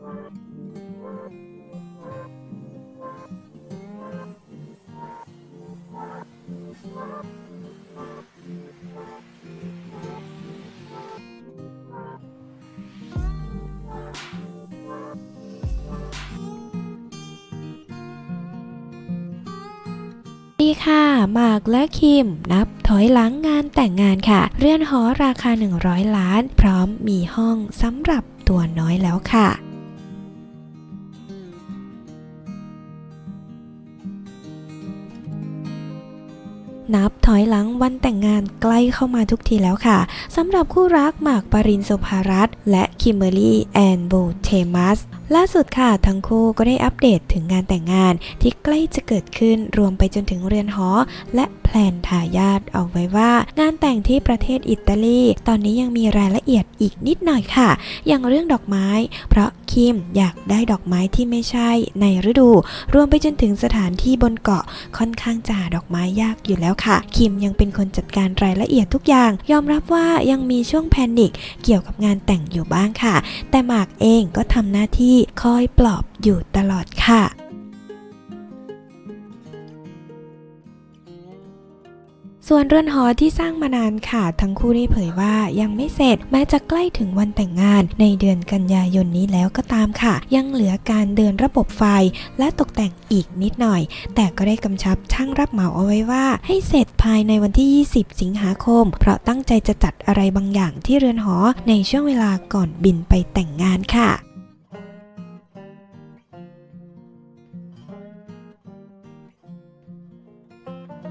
ดีค่ะหมากและคิม นับถอยหลังงานแต่งงานค่ะ เรือนหอราคา 100 ล้าน พร้อมมีห้องสำหรับตัวน้อยแล้วค่ะ นับถอยหลังวันแต่งงานใกล้เข้ามาทุกทีแล้วค่ะสำหรับคู่รักหมากปรินสุภารัตน์และคิมเบอร์รี่แอนโบเทมัสล่าสุดค่ะ ทั้งคู่ก็ได้อัปเดตถึงงานแต่งงานที่ใกล้จะเกิดขึ้นรวมไปจนถึงเรือนหอ และแพลนทายาทเอาไว้ว่า งานแต่งที่ประเทศอิตาลี ตอนนี้ยังมีรายละเอียดอีกนิดหน่อยค่ะ อย่างเรื่องดอกไม้ เพราะ คิมอยากได้ดอกไม้ที่ไม่ใช่ในฤดู รวมไปจนถึงสถานที่บนเกาะค่อนข้างจะหาดอกไม้ยากอยู่แล้วค่ะ คิมยังเป็นคนจัดการรายละเอียดทุกอย่าง ยอมรับว่ายังมีช่วงแพนิคเกี่ยวกับงานแต่งอยู่บ้างค่ะ แต่หมากเองก็ทำหน้าที่คอยปลอบอยู่ตลอดค่ะ ส่วนเรือนหอที่สร้างมานานค่ะ ทั้งคู่ได้เผยว่ายังไม่เสร็จ แม้จะใกล้ถึงวันแต่งงานในเดือนกันยายนนี้แล้วก็ตามค่ะ ยังเหลือการเดินระบบไฟ และตกแต่งอีกนิดหน่อย แต่ก็ได้กำชับช่างรับเหมาเอาไว้ว่า ให้เสร็จภายในวันที่ 20 สิงหาคม เพราะตั้งใจจะจัดอะไรบางอย่างที่เรือนหอในช่วงเวลาก่อนบินไปแต่งงานค่ะ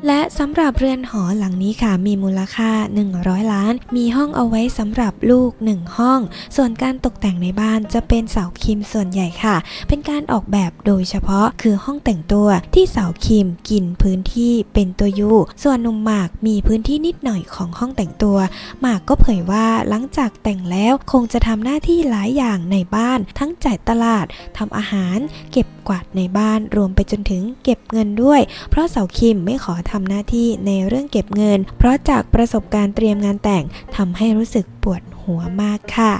และสำหรับเรือนหอหลังนี้ค่ะมีมูลค่า 100 ล้าน มีห้องเอาไว้สำหรับลูก 1 ห้อง ส่วนการตกแต่งในบ้านจะเป็นเสาคิมส่วนใหญ่ค่ะ เป็นการออกแบบโดยเฉพาะคือห้องแต่งตัวที่เสาคิมกินพื้นที่เป็นตัวยูส่วนนุ่มหมากมีพื้นที่นิดหน่อยของห้องแต่งตัว หมากก็เผยว่าหลังจากแต่งแล้วคงจะทำหน้าที่หลายอย่างในบ้าน ทั้งจ่ายตลาดทำอาหาร เก็บกวาดในบ้านรวมไปจนถึงเก็บเงินด้วย เพราะเสาคิมไม่ขอทำหน้าที่ในเรื่องเก็บเงิน เพราะจากประสบการณ์เตรียมงานแต่งทำให้รู้สึกปวดหัวมากค่ะ